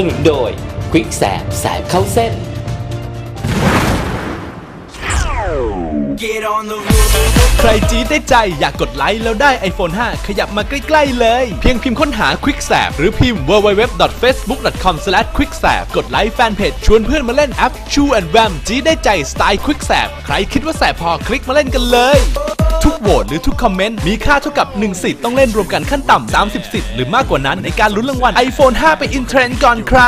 สนุนโดย Quick แสบแสบเข้าเส้น Get on the roof. ใครจี๊ดได้ใจอยากกดไลค์แล้วได้ iPhone 5 ขยับมาใกล้ ๆ เลย เพียงพิมพ์ค้นหา Quick s a p หรือพิมพ์ www.facebook.com/quicksap กดไลค์แฟนเพจชวนเพื่อนมาเล่นแอป True and Wham จี๊ดได้ใจสไตล์ Quick s a p ใครคิดว่าแสบพอคลิกมาเล่นกันเลย ทุกโหวตหรือทุกคอมเมนต์มีค่าเท่ากับ 1 สิทธิ์ต้องเล่นรวมกันขั้นต่ำ30 สิทธิ์หรือมากกว่านั้นในการลุ้นรางวัล iPhone 5 ไปอินเทรนด์ก่อนใคร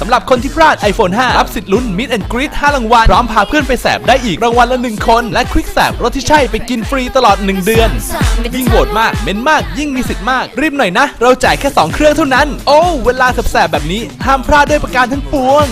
สำหรับคนที่พลาด iPhone 5 รับสิทธิ์ลุ้น Meet and Greet 5รางวัลพร้อมพาเพื่อนไปแสบได้อีกรางวัลละ 1 คน และ Quick แสบรถที่ใช่ไปกินฟรีตลอด 1 เดือน ยิ่งโหวตมากเม้นมากยิ่งมีสิทธิ์มาก รีบหน่อยนะ เราจ่ายแค่ 2 เครื่องเท่านั้น โอ้เวลาแสบแบบนี้ห้ามพลาดด้วยประการทั้งปวง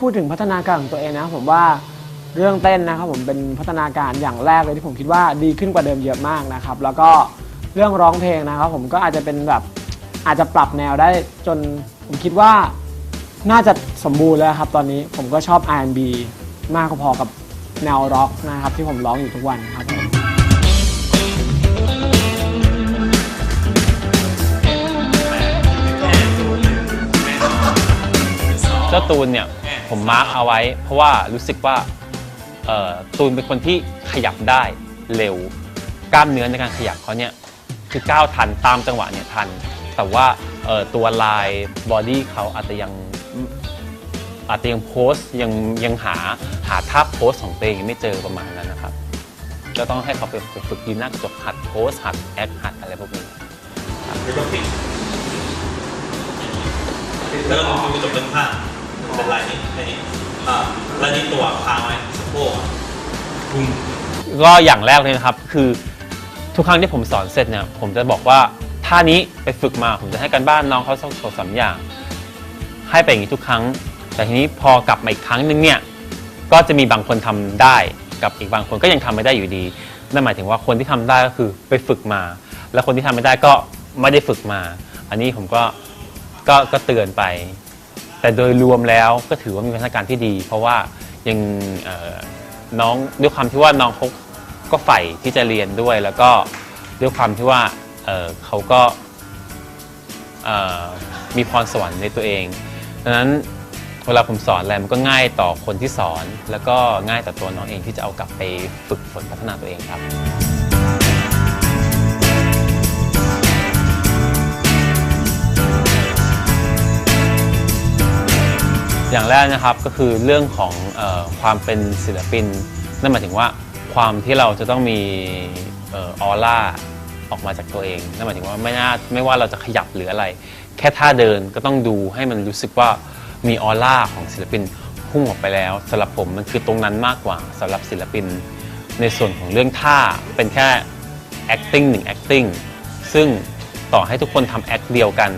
พูดถึงพัฒนาการของตัวเองนะผมว่าเรื่องเต้นนะครับผมเป็นพัฒนาการอย่างแรกเลยที่ผมคิดว่าดีขึ้นกว่าเดิมเยอะมากนะครับ แล้วก็เรื่องร้องเพลงนะครับ ผมก็อาจจะเป็นแบบอาจจะปรับแนวได้จนผมคิดว่าน่าจะสมบูรณ์แล้วครับ ตอนนี้ผมก็ชอบ R&B มากพอกับแนวร็อกนะครับ ที่ผมร้องอยู่ทุกวันครับผมเจ้าตูนเนี่ย ผมมาร์กเอาไว้ เพราะว่ารู้สึกว่าเอ่อตูนเป็นคนที่ขยับได้เร็ว กล้ามเนื้อในการขยับเขาเนี่ยคือก้าวทันตามจังหวะเนี่ยทัน แต่ว่าเอ่อตัวลายบอดี้เขาอาจจะยังอาจจะยังโพสต์ยังยังหาหาท่าโพสต์ของตัวเองยังไม่เจอประมาณนั้นนะครับ ก็ต้องให้เขาไปฝึกยืนหน้ากระจกหัดโพสต์หัดแอคหัดอะไรพวกนี้เริ่มดูจบเรื่องผ้า เป็นลายนี้แค่นี้อ่าแล้วนี่ตัวค้างไว้สะโพกอะพุ่งก็อย่างแรกเลยนะครับ คือทุกครั้งที่ผมสอนเสร็จเนี่ยผมจะบอกว่าท่านี้ไปฝึกมาผมจะให้กันบ้านน้องเขาสักสองสามอย่าง ให้ไปอย่างนี้ทุกครั้ง แต่ทีนี้พอกลับมาอีกครั้งหนึงเนี่ยก็จะมีบางคนทำได้กับอีกบางคนก็ยังทำไม่ได้อยู่ดีนั่นหมายถึงว่าคนที่ทำได้ก็คือไปฝึกมา แล้วคนที่ทำไม่ได้ก็ไม่ได้ฝึกมา อันนี้ผมก็ก็ก็เตือนไป แต่โดยรวมแล้วก็ถือว่ามีพัฒนาการที่ดี เพราะว่ายังเอ่อน้องด้วยความที่ว่าน้องเขาก็ใฝ่ที่จะเรียนด้วย แล้วก็ด้วยความที่ว่าเอ่อเขาก็เอ่อมีพรสวรรค์ในตัวเองดังนั้นเวลาผมสอนอะไรมันก็ง่ายต่อคนที่สอน แล้วก็ง่ายต่อตัวน้องเองที่จะเอากลับไปฝึกฝนพัฒนาตัวเองครับ อย่างแรกนะครับก็คือเรื่องของเออความเป็นศิลปิน นั่นหมายถึงว่าความที่เราจะต้องมีเออร่าออกมาจากตัวเอง นั่นหมายถึงว่าไม่น่าไม่ว่าเราจะขยับหรืออะไร แค่ท่าเดินก็ต้องดูให้มันรู้สึกว่ามีออร่าของศิลปินพุ่งออกไปแล้วสำหรับผมมันคือตรงนั้นมากกว่าสำหรับศิลปิน ในส่วนของเรื่องท่าเป็นแค่ acting หนึ่ง acting ซึ่งต่อให้ทุกคนทำ act เดียวกัน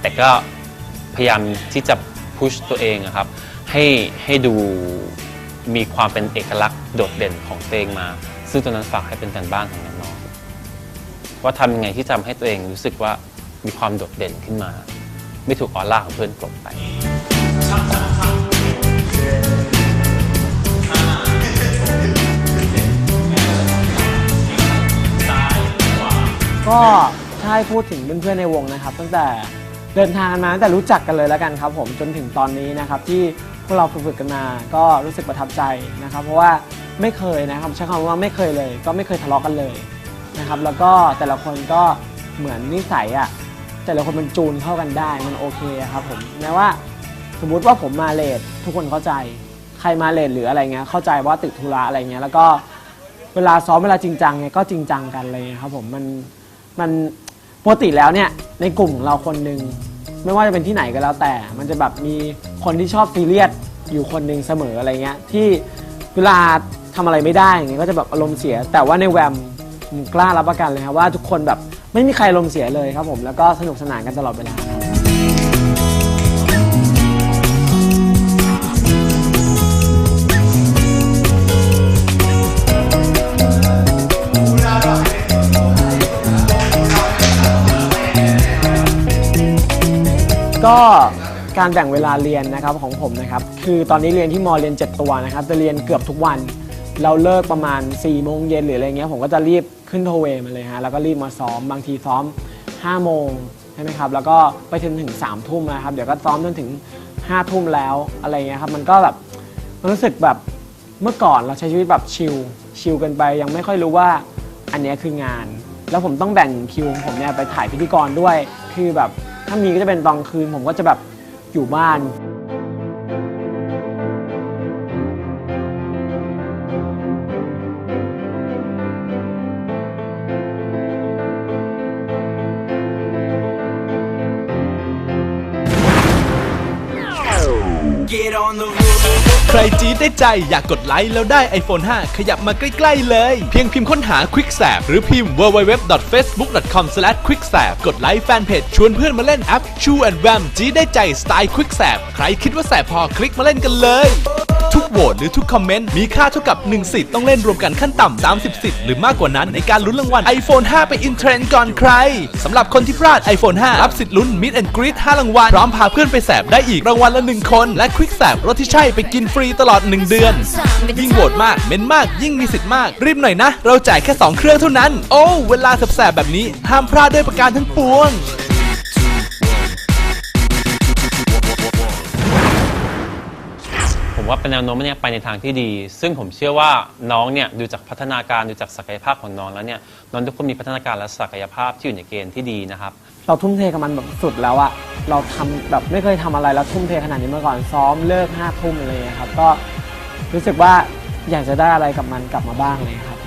แต่ก็พยายามที่จะ พุชตัวเองอะครับให้ให้ดูมีความเป็นเอกลักษณ์โดดเด่นของตัวเองมา ซึ่งตรงนั้นฝากให้เป็นการบ้านของน้องๆว่าทำยังไงที่ทำให้ตัวเองรู้สึกว่ามีความโดดเด่นขึ้นมา ไม่ถูกออร่าของเพื่อนกลบไปก็ถ้าให้พูดถึงเพื่อนๆในวงนะครับ ตั้งแต่ เดินทางกันมาตั้งแต่รู้จักกันเลยแล้วกันครับผมจนถึงตอนนี้นะครับที่พวกเราฝึกๆกันมาก็รู้สึกประทับใจนะครับ เพราะว่าไม่เคยนะครับใช้คำว่าไม่เคยเลย ก็ไม่เคยทะเลาะกันเลยนะครับแล้วก็แต่ละคนก็เหมือนนิสัยอะแต่ละคนมันจูนเข้ากันได้มันโอเคครับผมแม้ว่าสมมุติว่าผมมาเลททุกคนเข้าใจใครมาเลทหรืออะไรเงี้ยเข้าใจว่าติดธุระอะไรเงี้ยแล้วก็เวลาซ้อมเวลาจริงจังเนี่ยก็จริงจังกันเลยครับผมมันมัน ปกติแล้วเนี่ยในกลุ่มเราคนหนึ่งไม่ว่าจะเป็นที่ไหนก็แล้วแต่ มันจะแบบมีคนที่ชอบซีเรียสอยู่คนหนึ่งเสมออะไรเงี้ยที่เวลาทำอะไรไม่ได้อย่างเงี้ยก็จะแบบอารมณ์เสีย แต่ว่าในแวมผมกล้ารับประกันเลยครับว่าทุกคนแบบไม่มีใครอารมณ์เสียเลยครับผมแล้วก็สนุกสนานกันตลอดเวลา การแบ่งเวลาเรียนนะครับของผมนะครับคือตอนนี้เรียนที่มอเรียน 7 ตัวนะครับจะเรียนเกือบทุกวัน เราเลิกประมาณ4ี่โมงเย็นหรืออะไรเงี้ยผมก็จะรีบขึ้นโทเวมาเลยฮะแล้วก็รีบมาซ้อมบางทีซ้อม5้าโมงใช่ไหมครับแล้วก็ไปถึงถึง3ามทุ่มนะครับเดี๋ยวก็ซ้อมจนถึง5้าทุ่มแล้วอะไรเงี้ยครับมันก็แบบมันรู้สึกแบบเมื่อก่อนเราใช้ชีวิตแบบชิลชิลกันไป ยังไม่ค่อยรู้ว่าอันนี้คืองาน แล้วผมต้องแบ่งคิวของผมเนี่ยไปถ่ายพิธีกรด้วย คือแบบถ้ามีก็จะเป็นตอนคืน ผมก็จะแบบ อยู่บ้าน ใครจี๊ดได้ใจอยากกดไลค์แล้วได้ iPhone 5 ขยับมาใกล้ ๆ เลย เพียงพิมพ์ค้นหา QuickSap หรือพิมพ์ www.facebook.com/quicksap กดไลค์แฟนเพจชวนเพื่อนมาเล่นแอป True and Ram จี๊ดได้ใจสไตล์ QuickSap ใครคิดว่าแสบพอคลิกมาเล่นกันเลย ทุกโหวตหรือทุกคอมเมนต์มีค่าเท่ากับ 1 สิทธิ์ต้องเล่นรวมกันขั้นต่ำ30 สิทธิ์หรือมากกว่านั้นในการลุ้นรางวัล iPhone 5 ไปอินเทรนด์ก่อนใครสำหรับคนที่พลาด iPhone 5 รับสิทธิ์ลุ้น Meet and Greet 5รางวัลพร้อมพาเพื่อนไปแสบได้อีกรางวัลละ 1 คน และ Quick แสบรถที่ใช่ไปกินฟรีตลอด 1 เดือน ยิ่งโหวตมากเม้นมากยิ่งมีสิทธิ์มาก รีบหน่อยนะ เราจ่ายแค่ 2 เครื่องเท่านั้น โอ้เวลาแสบๆแบบนี้ห้ามพลาดด้วยประการทั้งปวง ผมว่าเป็นแนวโน้มเนี่ยไปในทางที่ดี ซึ่งผมเชื่อว่าน้องเนี่ยดูจากพัฒนาการดูจากศักยภาพของน้องแล้วเนี่ยน้องทุกคนมีพัฒนาการและศักยภาพที่อยู่ในเกณฑ์ที่ดีนะครับ เราทุ่มเทกับมันแบบสุดแล้วอะเราทำแบบไม่เคยทำอะไรแล้วทุ่มเทขนาดนี้มาก่อนซ้อมเลิกห้าทุ่มอะไรอย่างเลยครับ ก็รู้สึกว่าอยากจะได้อะไรกับมันกลับมาบ้างเลยครับ